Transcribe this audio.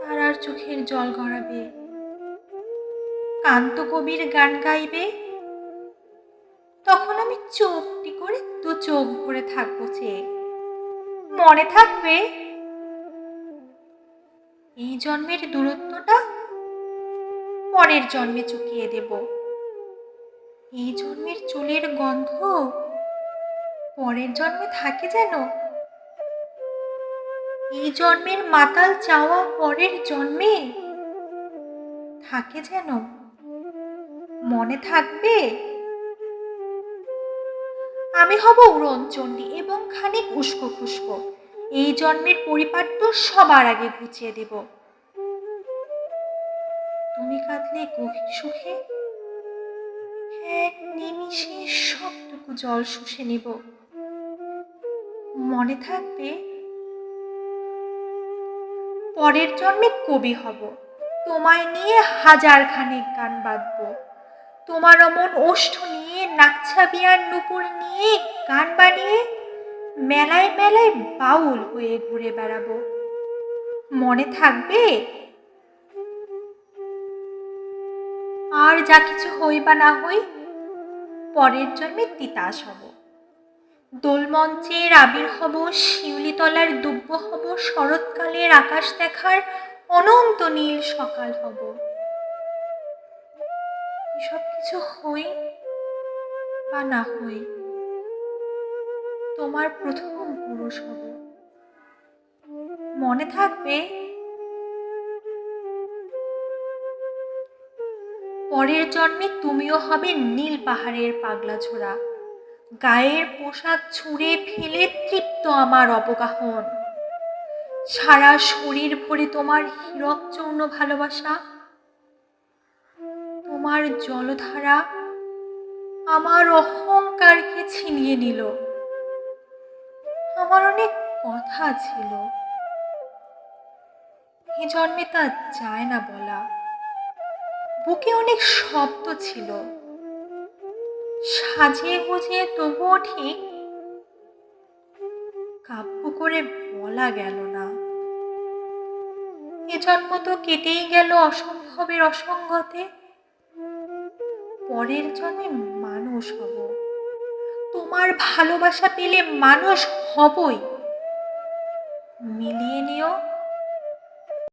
তারার চোখের জল গড়াবে। কান্ত কবির গান গাইবে। তখন আমি চোখটি করে দু চোখ ভরে থাকব চেয়ে মনে থাকবে? এই জন্মের দূরত্বটা পরের জন্মে চুকিয়ে দেব। এই জন্মের চুলের গন্ধ পরের জন্মে থাকে যেন এই জন্মের মাতাল চাওয়া পরের জন্মে? থাকে যেন। মনে থাকবে? আমি হব উড়নচণ্ডী এবং খানিক উস্কো খুস্কো। এই জন্মের পরিপাট্য সবার আগে গুছিয়ে দেব। তুমি কাঁদলে গভীর সুখে? এক নিমিষে সবটুকু জল শুষে নিব। মনে থাকবে? পরের জন্মে কবি হব। তোমায় নিয়ে হাজার খানেক গান বাঁধব তোমার অমন ওষ্ঠ নিয়ে, নাকছা বিয়ার নুপুর নিয়ে গান বানিয়ে মেলায় মেলায় বাউল হয়ে ঘুরে বেড়াবো। মনে থাকবে? আর যা কিছু হই বা না হই, পরের জন্মে তিতাস হব। দোলমঞ্চের আবির হব শিউলিতলার দুব্য হব শরৎকালের আকাশ দেখার অনন্ত নীল সকাল হব। এসব কিছু হই বা না হই তোমার প্রথম পুরুষ হব। মনে থাকবে? পরের জন্মে তুমিও হবে নীল পাহাড়ের পাগলা ছোড়া গায়ের পোশাক ছুঁড়ে ফেলে তৃপ্ত আমার অবগাহন। সারা শরীর ভরে তোমার হীরক চূর্ণ ভালোবাসা, তোমার জলধারা আমার অহংকারকে ছিনিয়ে নিল। আমার অনেক কথা ছিল। এ জন্মে তা যায় না বলা। বুকে অনেক শব্দ ছিল। সাজিয়ে গুজিয়ে তবুও ঠিক। কাব্য করে বলা গেল না। এ জন্ম তো কেটেই গেল অসম্ভবের অসঙ্গতে। পরের জন্মে মানুষ হব। তোমার ভালোবাসা পেলে মানুষ হবই। মিলিয়ে নিও